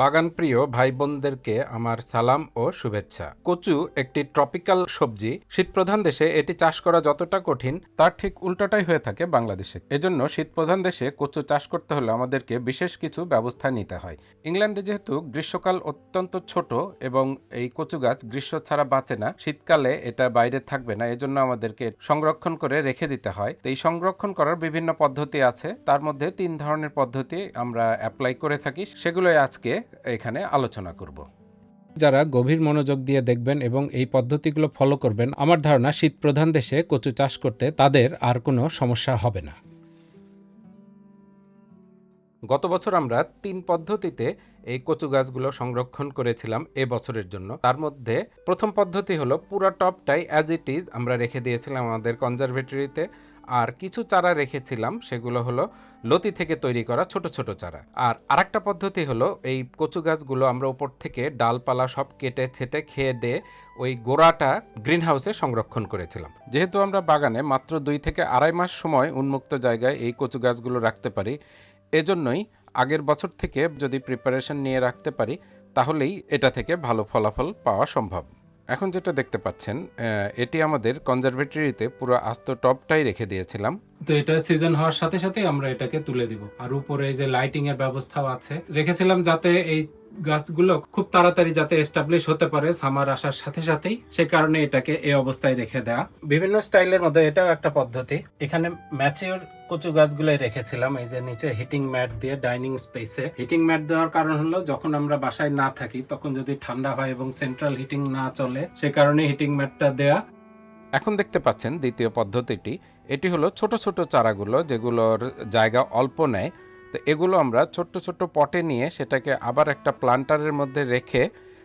বাগান প্রিয় ভাই বোনদেরকে আমার সালাম ও শুভেচ্ছা। কচু একটি ট্রপিক্যাল সবজি। শীতপ্রধান দেশে এটি চাষ করা যতটা কঠিন, তার ঠিক উল্টোটাই হয়ে থাকে বাংলাদেশে। এজন্য শীতপ্রধান দেশে কচু চাষ করতে হলে আমাদেরকে বিশেষ কিছু ব্যবস্থা নিতে হয়। ইংল্যান্ডে যেহেতু গ্রীষ্মকাল অত্যন্ত ছোট এবং এই কচু গাছ গ্রীষ্ম ছাড়া বাঁচে না, শীতকালে এটা বাইরে থাকবে না, এজন্য আমাদেরকে সংরক্ষণ করে রেখে দিতে হয়। তো এই সংরক্ষণ করার বিভিন্ন পদ্ধতি আছে। তার মধ্যে তিন ধরনের পদ্ধতি আমরা অ্যাপ্লাই করে থাকি। সেগুলোই আজকে এখানে আলোচনা করব। যারা গভীর মনোযোগ দিয়ে দেখবেন এবং এই পদ্ধতিগুলো ফলো করবেন আমার ধারণা শীত প্রধান দেশে কচু চাষ করতে তাদের আর কোনো সমস্যা হবে না। গত বছর আমরা তিন পদ্ধতিতে এই কচু গাছগুলো সংরক্ষণ করেছিলাম এ বছরের জন্য। তার মধ্যে প্রথম পদ্ধতি হলো পুরো টপটাই অ্যাজ ইট ইজ আমরা রেখে দিয়েছিলাম আমাদের কনজারভেটরিতে আর কিছু চারা রেখেছিলাম সেগুলো হলো লতি থেকে তৈরি করা ছোট ছোট চারা। আর আরেকটা পদ্ধতি হলো এই কচু গাছগুলো আমরা উপর থেকে ডালপালা সব কেটে ছেটে খেয়ে দিয়ে ওই গোড়াটা গ্রিন হাউসে সংরক্ষণ করেছিলাম। যেহেতু আমরা বাগানে মাত্র দুই থেকে আড়াই মাস সময় উন্মুক্ত জায়গায় এই কচু গাছগুলো রাখতে পারি, এজন্যই আগের বছর থেকে যদি প্রিপারেশন নিয়ে রাখতে পারি, তাহলেই এটা থেকে ভালো ফলাফল পাওয়া সম্ভব। এখন যেটা দেখতে পাচ্ছেন এটি আমাদের কনজারভেটরিতে পুরো আস্ত টপটাই রেখে দিয়েছিলাম। তো এটা সিজন হওয়ার সাথে সাথে আমরা এটাকে তুলে দিব। আর উপরে যে লাইটিং এর ব্যবস্থাও আছে। রেখেছিলাম যাতে এই গাছগুলো খুব তাড়াতাড়ি যাতে এস্টাবলিশ হতে পারে সামার আসার সাথে সাথেই। সে কারণে এটাকে এই অবস্থায় রেখে দেওয়া বিভিন্ন স্টাইলের মধ্যে এটাও একটা পদ্ধতি। এখানে ম্যাচিওর কচু গাছগুলোই রেখেছিলাম। এই যে নিচে হিটিং ম্যাট দিয়ে ডাইনিং স্পেসে হিটিং ম্যাট দেওয়ার কারণ হলো যখন আমরা বাসায় না থাকি, তখন যদি ঠান্ডা হয় এবং সেন্ট্রাল হিটিং না চলে, সে কারণে হিটিং ম্যাটটা দেয়া। এখন দেখতে পাচ্ছেন দ্বিতীয় পদ্ধতিটি। এটি হলো ছোট ছোট চারাগুলো যেগুলোর জায়গা অল্প নেয়। তো এগুলো আমরা ছোট্ট ছোট্ট পটে নিয়ে সেটাকে আবার একটা প্লান্টারের মধ্যে রেখে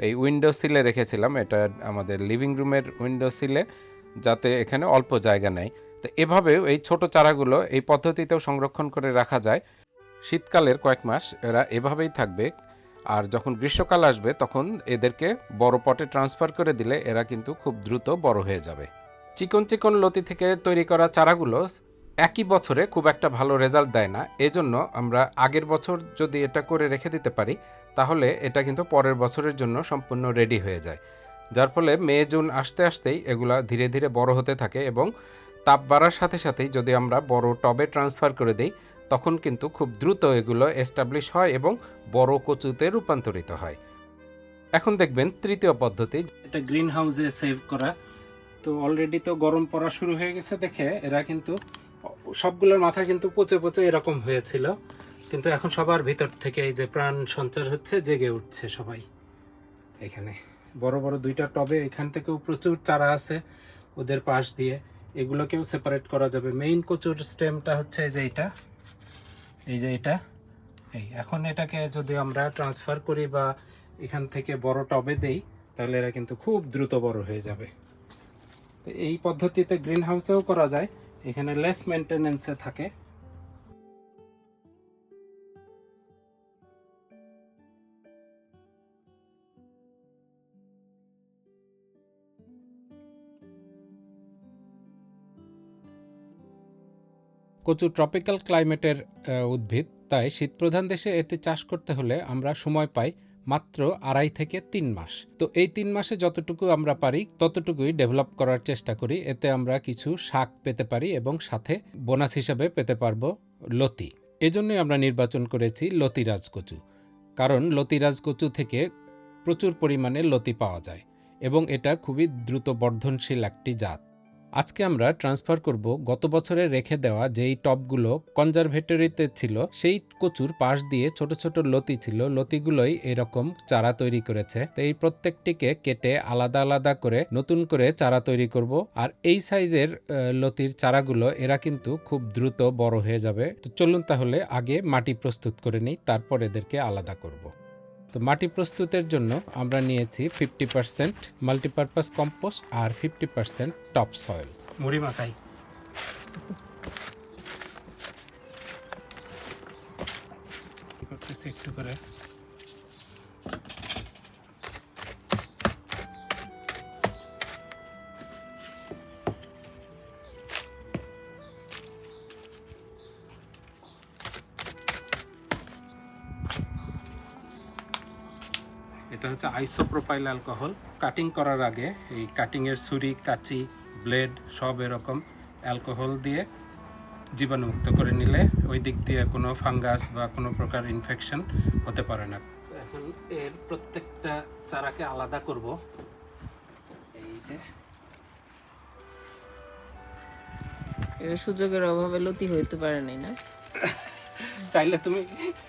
এই উইন্ডো সিলে রেখেছিলাম। এটা আমাদের লিভিং রুমের উইন্ডো সিলে যাতে এখানে অল্প জায়গা নেয়। তো এভাবেও এই ছোট চারাগুলো এই পদ্ধতিতেও সংরক্ষণ করে রাখা যায়। শীতকালের কয়েক মাস এরা এভাবেই থাকবে। আর যখন গ্রীষ্মকাল আসবে তখন এদেরকে বড় পটে ট্রান্সফার করে দিলে এরা কিন্তু খুব দ্রুত বড় হয়ে যাবে। চিকন চিকন লতি থেকে তৈরি করা চারাগুলো একই বছরে খুব একটা ভালো রেজাল্ট দেয় না। এজন্য আমরা আগের বছর যদি এটা করে রেখে দিতে পারি, তাহলে এটা কিন্তু পরের বছরের জন্য সম্পূর্ণ রেডি হয়ে যায়। যার ফলে মে, জুন আসতে আসতেই এগুলা ধীরে ধীরে বড় হতে থাকে এবং তাপ বাড়ার সাথে সাথেই যদি আমরা বড় টবে ট্রান্সফার করে দিই, তখন কিন্তু খুব দ্রুত এগুলো এস্টাবলিশ হয় এবং বড় কচুতে রূপান্তরিত হয়। এখন দেখবেন তৃতীয় পদ্ধতি। এটা গ্রিন হাউসে সেভ করা। তো অলরেডি তো গরম পড়া শুরু হয়ে গেছে দেখে এরা কিন্তু, সবগুলোর মাথা কিন্তু পচে পচে এরকম হয়েছিল। কিন্তু এখন সবার ভিতর থেকে এই যে প্রাণ সঞ্চার হচ্ছে, জেগে উঠছে সবাই এখানে। বড় বড় দুইটা টবে এখান থেকেও প্রচুর চারা আছে ওদের পাশ দিয়ে। এগুলোকেও সেপারেট করা যাবে। মেইন কচুর স্টেমটা হচ্ছে এই যে এটা। এই যে এটা। এই, এখন এটাকে যদি আমরা ট্রান্সফার করি বা এখান থেকে বড় টবে দেই, তাহলে এরা কিন্তু খুব দ্রুত বড় হয়ে যাবে। তো এই পদ্ধতিতে গ্রিন হাউসেও করা যায়। এখানে লেস মেনটেনেন্সে থাকে। কচু ট্রপিক্যাল ক্লাইমেটের উদ্ভিদ। তাই শীতপ্রধান দেশে এটি চাষ করতে হলে আমরা সময় পাই মাত্র আড়াই থেকে তিন মাস। তো এই তিন মাসে যতটুকু আমরা পারি, ততটুকুই ডেভেলপ করার চেষ্টা করি। এতে আমরা কিছু শাক পেতে পারি এবং সাথে বোনাস হিসাবে পেতে পারব লতি। এজন্যই আমরা নির্বাচন করেছি লতিরাজ কচু কারণ লতিরাজ কচু থেকে প্রচুর পরিমাণে লতি পাওয়া যায় এবং এটা খুবই দ্রুত বর্ধনশীল একটি জাত। আজকে আমরা ট্রান্সফার করব গত বছরে রেখে দেওয়া যেই টবগুলো কনজারভেটরিতে ছিল, সেই কচুর পাশ দিয়ে ছোট ছোট লতি ছিল। লতিগুলোই এরকম চারা তৈরি করেছে। তো এই প্রত্যেকটিকে কেটে আলাদা আলাদা করে নতুন করে চারা তৈরি করব। আর এই সাইজের লতির চারাগুলো এরা কিন্তু খুব দ্রুত বড় হয়ে যাবে। তো চলুন তাহলে আগে মাটি প্রস্তুত করে নিই, তারপর এদেরকে আলাদা করব। তো মাটি প্রস্তুতের জন্য আমরা নিয়েছি ফিফটি পার্সেন্ট মাল্টিপারপাস কম্পোস্ট আর ফিফটি পার্সেন্ট টপ সয়েল। মুড়ি মাখাই। একটু করে? হচ্ছে আইসোপ্রোপাইল অ্যালকোহল। কাটিং করার আগে এই কাটিংয়ের ছুরি কাচি ব্লেড সব এরকম অ্যালকোহল দিয়ে জীবাণুমুক্ত করে নিলে ওই দিক দিয়ে কোনো ফাঙ্গাস বা কোনো প্রকার ইনফেকশন হতে পারে না। এখন এর প্রত্যেকটা চারাকে আলাদা করব। এই যে। এটা সুযোগের অভাবে লতি হইতে পারে নাই না? চাইলে তুমি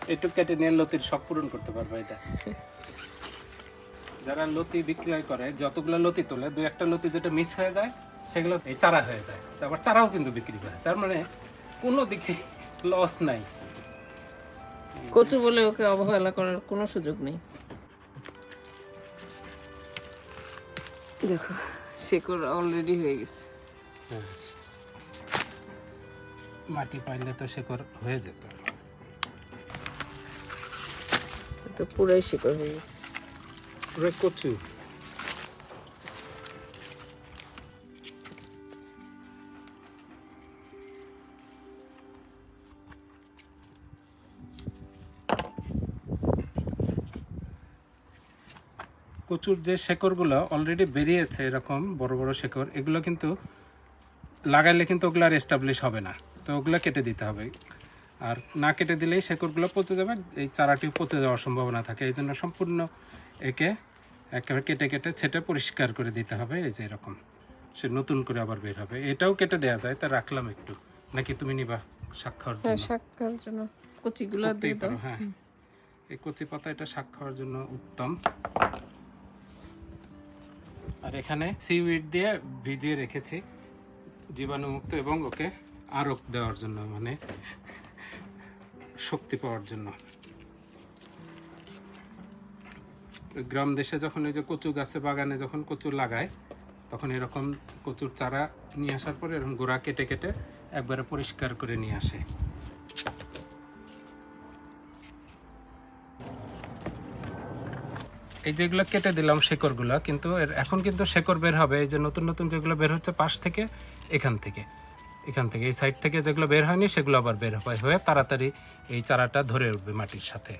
একটু কেটে নিয়ে লতির সব পূরণ করতে পারবে এটা। যারা লতি বিক্রয় করে যতগুলো লতি তোলে দু একটা লতি যেটা মিস হয়ে যায় সেগুলো এই চারা হয়ে যায়। তারপর চারাও কিন্তু বিক্রি করে তার মানে কোনো দিকে লস নাই। কচু বলে ওকে অবহেলা করার কোনো সুযোগ নেই। দেখো শেকড় অলরেডি হয়ে গেছে। হ্যাঁ। মাটি পাইলে তো শেকড় হয়ে যেত। তো পুরাই শেকড় হয়ে গেছে। পুরো কচু কচুর যে শেকড়গুলো অলরেডি বেরিয়েছে এরকম বড় বড় শেকড়, এগুলো কিন্তু লাগাইলে কিন্তু ওগুলো আর এস্টাবলিশ হবে না। তো ওগুলো কেটে দিতে হবে। আর না কেটে দিলেই শেকড়গুলো পচে যাবে, এই চারাটিও পচে যাওয়ার সম্ভাবনা থাকে। এই জন্য সম্পূর্ণ একে একেবারে কেটে কেটে ছেটে পরিষ্কার করে দিতে হবে এই যে এরকম। সে নতুন করে আবার বের হবে। এটাও কেটে দেওয়া যায় তা রাখলাম একটু। নাকি তুমি নিবা শাক খাওয়ার হ্যাঁ জন্য? শাক খাওয়ার জন্য। কচিগুলা দিয়ে দাও। হ্যাঁ। এই কচি পাতা এটা শাক খাওয়ার জন্য উত্তম। আর এখানে সিউইড দিয়ে ভিজিয়ে রেখেছি জীবাণুমুক্ত এবং ওকে আরক দেওয়ার জন্য মানে শক্তি পাওয়ার জন্য। গ্রাম দেশে যখন এই যে কচু গাছে বাগানে যখন কচু লাগায়, তখন এরকম কচুর চারা নিয়ে আসার পরে এরকম গোড়া কেটে কেটে একবারে পরিষ্কার করে নিয়ে আসে। এই যেগুলো কেটে দিলাম শেকড়গুলো, কিন্তু এর এখন কিন্তু শেকড় বের হবে, এই যে নতুন নতুন যেগুলো বের হচ্ছে পাশ থেকে, এখান থেকে। এখান থেকে, এই সাইড থেকে যেগুলো বের হয়নি, সেগুলো আবার বের হয়, হয়ে তাড়াতাড়ি এই চারাটা ধরে উঠবে মাটির সাথে।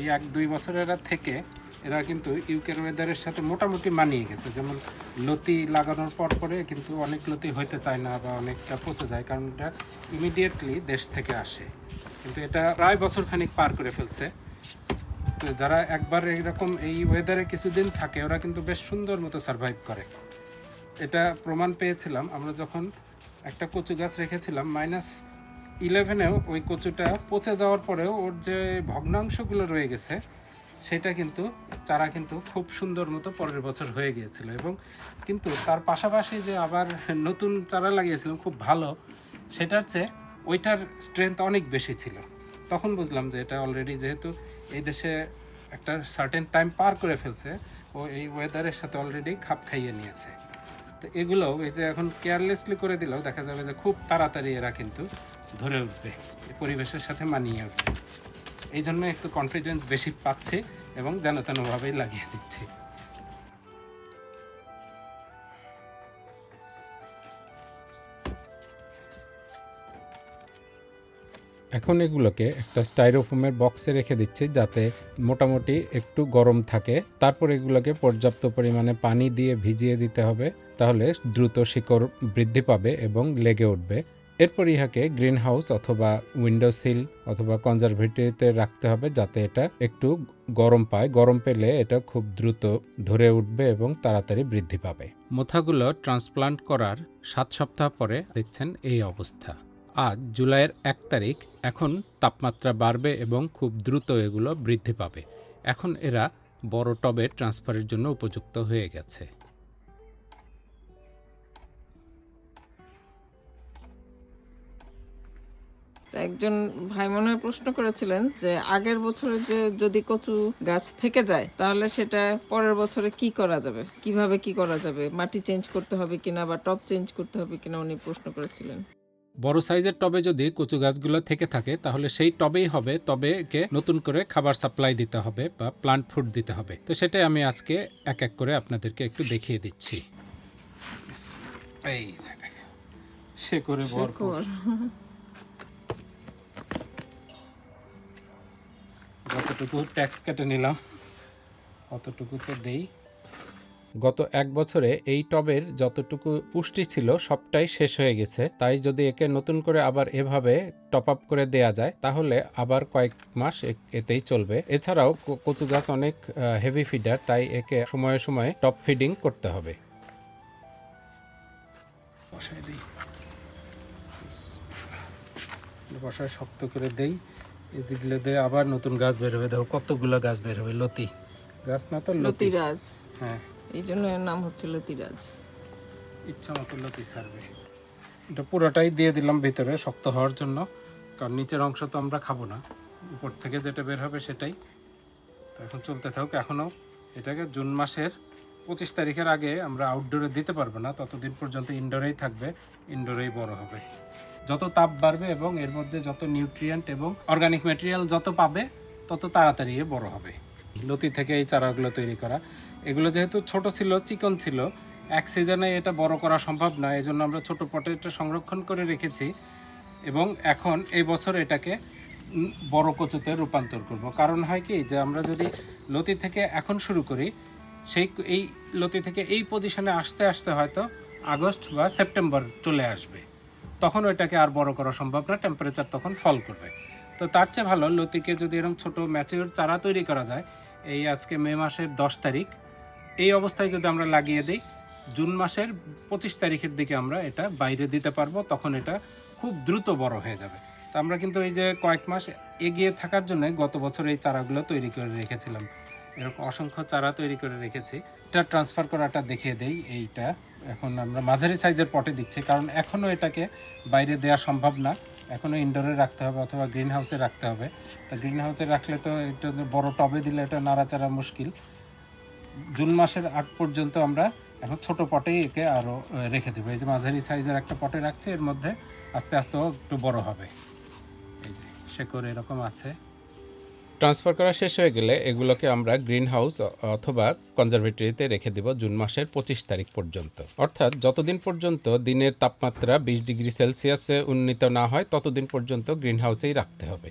এই এক, দুই বছর এরা থেকে এরা কিন্তু ইউকের ওয়েদারের সাথে মোটামুটি মানিয়ে গেছে। যেমন লতি লাগানোর পর পরে কিন্তু অনেক লতি হইতে চায় না বা অনেকটা পচে যায়, কারণ এটা ইমিডিয়েটলি দেশ থেকে আসে। কিন্তু এটা প্রায় বছর খানিক পার করে ফেলছে। তো যারা একবার এরকম এই ওয়েদারে কিছুদিন থাকে, ওরা কিন্তু বেশ সুন্দর মতো সার্ভাইভ করে। এটা প্রমাণ পেয়েছিলাম, আমরা যখন একটা কচু গাছ রেখেছিলাম মাইনাস ইলেভেনেও ওই কচুটা পচে যাওয়ার পরেও ওর যে ভগ্নাংশগুলো রয়ে গেছে, সেটা কিন্তু, চারা কিন্তু খুব সুন্দর মতো পরের বছর হয়ে গিয়েছিল এবং কিন্তু তার পাশাপাশি যে আবার নতুন চারা লাগিয়েছিলাম খুব ভালো, সেটার চেয়ে ওইটার স্ট্রেংথ অনেক বেশি ছিল। তখন বুঝলাম যে এটা অলরেডি যেহেতু এই দেশে একটা সার্টেন টাইম পার করে ফেলছে, ও এই ওয়েদারের সাথে অলরেডি খাপ খাইয়ে নিয়েছে। তো এগুলো এই যে এখন কেয়ারলেসলি করে দিলেও দেখা যাবে যে খুব তাড়াতাড়ি এরা কিন্তু ধরে উঠবে পরিবেশের সাথে মানিয়ে উঠবে। এই জন্য একটু কনফিডেন্স বেশি পাচ্ছে এবং যেন তেনভাবেই লাগিয়ে দিচ্ছে। এখন এগুলোকে একটা স্টাইরোফোমের বক্সে রেখে দিচ্ছি যাতে মোটামুটি একটু গরম থাকে। তারপর এগুলোকে পর্যাপ্ত পরিমাণে পানি দিয়ে ভিজিয়ে দিতে হবে, তাহলে দ্রুত শিকড় বৃদ্ধি পাবে এবং লেগে উঠবে। এরপর ইহাকে গ্রিন হাউস অথবা উইন্ডো সিল অথবা কনজারভেটিতে রাখতে হবে যাতে এটা একটু গরম পায়। গরম পেলে এটা খুব দ্রুত ধরে উঠবে এবং তাড়াতাড়ি বৃদ্ধি পাবে। মোথাগুলো ট্রান্সপ্লান্ট করার সাত সপ্তাহ পরে দেখছেন এই অবস্থা। আজ জুলাইয়ের এক তারিখ, এখন তাপমাত্রা বাড়বে এবং খুব দ্রুত এগুলো বৃদ্ধি পাবে। এখন এরা বড় টবে ট্রান্সফারের জন্য উপযুক্ত হয়ে গেছে। একজন ভাই মনে প্রশ্ন করেছিলেন যে আগের বছরে যে যদি কচু গাছ থেকে যায় তাহলে সেটা পরের বছরে কি করা যাবে? কীভাবে কি করা যাবে? মাটি চেঞ্জ করতে হবে কিনা বা টপ চেঞ্জ করতে হবে কিনা উনি প্রশ্ন করেছিলেন। বড় সাইজের টবে যদি কচু গাছগুলো থেকে থাকে তাহলে সেই টবেই হবে। তবে একে নতুন করে খাবার সাপ্লাই দিতে হবে বা প্লান্ট ফুড দিতে হবে। তো সেটাই আমি আজকে এক এক করে আপনাদেরকে একটু দেখিয়ে দিচ্ছি। এই যে দেখো, সে করে ভরপুর। যতটুকু ট্যাক্স কেটে নিলাম অতটুকু তো দেই। গত এক বছরে এই টবের যতটুকু পুষ্টি ছিল সবটাই শেষ হয়ে গেছে। তাই যদি একে নতুন করে আবার এভাবে টপ আপ করে দেয়া যায় তাহলে আবার কয়েক মাস এতেই চলবে। এছাড়াও কচু গাছ অনেক হেভি ফিডার তাই একে সময়ে সময়ে টপ ফিডিং করতে হবে। দিই। বসায় শক্ত করে দেই। এদিক দিলে দিয়ে আবার নতুন গাছ বের হবে। দেখো কতগুলো গাছ বের হবে লতি। গাছ না তো লতি। লতিরাজ। হ্যাঁ। এই জন্য এর নাম হচ্ছে লতিরাজ। ইচ্ছা মতো লতি সারবে এটা পুরোটাই দিয়ে দিলাম ভিতরে শক্ত হওয়ার জন্য কারণ নিচের অংশ তো আমরা খাব না। উপর থেকে যেটা বের হবে সেটাই। তো এখন চলতে থাকুক। এখনও এটাকে জুন মাসের পঁচিশ তারিখের আগে আমরা আউটডোরে দিতে পারব না, ততদিন পর্যন্ত ইনডোরেই থাকবে ইনডোরেই বড় হবে। যত তাপ বাড়বে এবং এর মধ্যে যত নিউট্রিয়েন্ট এবং অর্গানিক ম্যাটেরিয়াল যত পাবে, তত তাড়াতাড়ি বড় হবে। লতি থেকে এই চারাগুলো তৈরি করা। এগুলো যেহেতু ছোট ছিল, চিকন ছিল, এক সিজনে এটা বড় করা সম্ভব না এই জন্য আমরা ছোট পটে এটা সংরক্ষণ করে রেখেছি এবং এখন এই বছর এটাকে বড় কচুতে রূপান্তর করব। কারণ হয় কি যে আমরা যদি লতি থেকে এখন শুরু করি সেই এই লতি থেকে এই পজিশনে আসতে আসতে হয়তো আগস্ট বা সেপ্টেম্বর চলে আসবে। তখন ওইটাকে আর বড় করা সম্ভব না টেম্পারেচার তখন ফল করবে। তো তার চেয়ে ভালো লতিকে যদি এরকম ছোট ম্যাচিওর চারা তৈরি করা যায়, এই আজকে মে মাসের দশ তারিখ, এই অবস্থায় যদি আমরা লাগিয়ে দিই, জুন মাসের পঁচিশ তারিখের দিকে আমরা এটা বাইরে দিতে পারব, তখন এটা খুব দ্রুত বড় হয়ে যাবে। তো আমরা কিন্তু এই যে কয়েক মাস এগিয়ে থাকার জন্য গত বছর এই চারাগুলো তৈরি করে রেখেছিলাম। এরকম অসংখ্য চারা তৈরি করে রেখেছি। এটা ট্রান্সফার করাটা দেখিয়ে দেই, এইটা। এখন আমরা মাঝারি সাইজের পটে দিচ্ছি, কারণ এখনও এটাকে বাইরে দেওয়া সম্ভব না। এখনও ইনডোরে রাখতে হবে অথবা গ্রিন হাউসে রাখতে হবে। তা গ্রিন হাউসে রাখলে তো এটা বড় টবে দিলে এটা নাড়াচাড়া মুশকিল। জুন মাসের আগ পর্যন্ত আমরা এখন ছোট পটেই একে আরও রেখে দেবো। এই যে মাঝারি সাইজের একটা পটে রাখছে, এর মধ্যে আস্তে আস্তে ও একটু বড় হবে। এই যে শেকড় এরকম আছে। ট্রান্সফার করা শেষ হয়ে গেলে এগুলোকে আমরা গ্রিন হাউস অথবা কনজারভেটরিতে রেখে দেব জুন মাসের পঁচিশ তারিখ পর্যন্ত। অর্থাৎ যতদিন পর্যন্ত দিনের তাপমাত্রা বিশ ডিগ্রি সেলসিয়াসে উন্নীত না হয়, ততদিন পর্যন্ত গ্রিন হাউসেই রাখতে হবে।